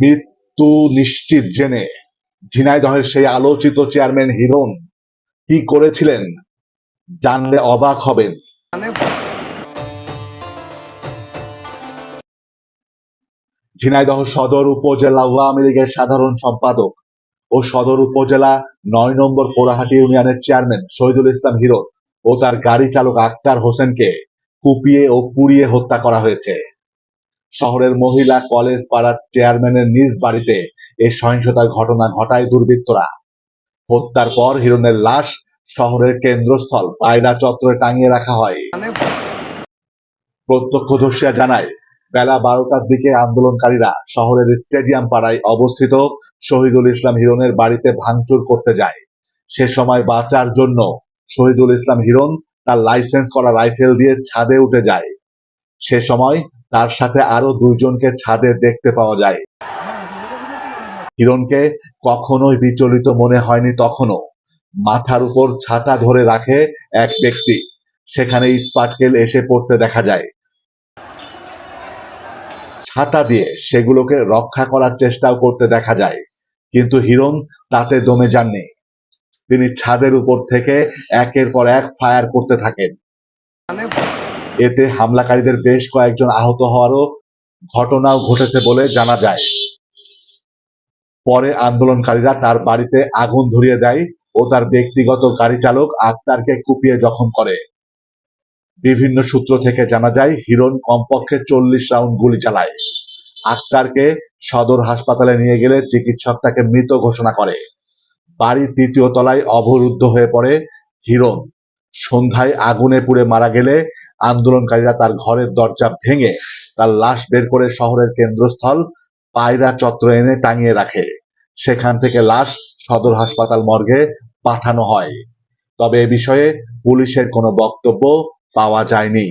মৃত্যু নিশ্চিত জেনে ঝিনাইদহের সেই আলোচিত চেয়ারম্যান হিরণ কি করেছিলেন জানলে অবাক হবেন। ঝিনাইদহ সদর উপজেলা আওয়ামী লীগের সাধারণ সম্পাদক ও সদর উপজেলা নয় নম্বর পোড়াহাটি ইউনিয়নের চেয়ারম্যান শহীদুল ইসলাম হিরো ও তার গাড়ি চালক আখতার হোসেনকে কুপিয়ে ও পুড়িয়ে হত্যা করা হয়েছে। শহরের মহিলা কলেজ পাড়ার চেয়ারম্যানের নিজ বাড়িতে এই সহিংসতার ঘটনা ঘটায় দুর্বৃত্তরা। হত্যার পর হিরণের লাশ শহরের কেন্দ্রস্থল পায়রা চত্বরে টাঙিয়ে রাখা হয়। প্রত্যক্ষদর্শীরা জানায়, বেলা বারোটার দিকে আন্দোলনকারীরা শহরের স্টেডিয়াম পাড়ায় অবস্থিত শহীদুল ইসলাম হিরণের বাড়িতে ভাঙচুর করতে যায়। সে সময় বাঁচার জন্য শহীদুল ইসলাম হিরণ তার লাইসেন্স করা রাইফেল দিয়ে ছাদে উঠে যায়। সে সময় তার সাথে আরও দুইজনকে ছাদে দেখতে পাওয়া যায়। হিরণকে কখনোই বিচলিত মনে হয়নি তখনও। মাথার উপর ছাতা ধরে রাখে এক ব্যক্তি। সেখানে ইট পাটকেল এসে পড়তে দেখা যায়। ছাতা দিয়ে সেগুলোকে রক্ষা করার চেষ্টাও করতে দেখা যায়। কিন্তু হিরণ তাতে দমে যাননি। তিনি ছাদের উপর থেকে একের পর এক ফায়ার করতে থাকেন। এতে হামলাকারীদের বেশ কয়েকজন আহত হওয়ারও ঘটনাও ঘটেছে বলে জানা যায়। পরে আন্দোলনকারীরা তার বাড়িতে আগুন ধরিয়ে দেয় ও তার ব্যক্তিগত গাড়ি চালক আক্তারকে কুপিয়ে জখম করে। বিভিন্ন সূত্র থেকে জানা যায়, হিরণ কমপক্ষে চল্লিশ রাউন্ড গুলি চালায়। আক্তারকে সদর হাসপাতালে নিয়ে গেলে চিকিৎসক তাকে মৃত ঘোষণা করে। বাড়ির তৃতীয় তলায় অবরুদ্ধ হয়ে পড়ে হিরণ। সন্ধ্যায় আগুনে পুড়ে মারা গেলে আন্দোলনকারীরা তার ঘরের দরজা ভেঙে তার লাশ বের করে শহরের কেন্দ্রস্থল পায়রা চত্র এনে টাঙিয়ে রাখে। সেখান থেকে লাশ সদর হাসপাতাল মর্গে পাঠানো হয়। তবে এ বিষয়ে পুলিশের কোনো বক্তব্য পাওয়া যায়নি।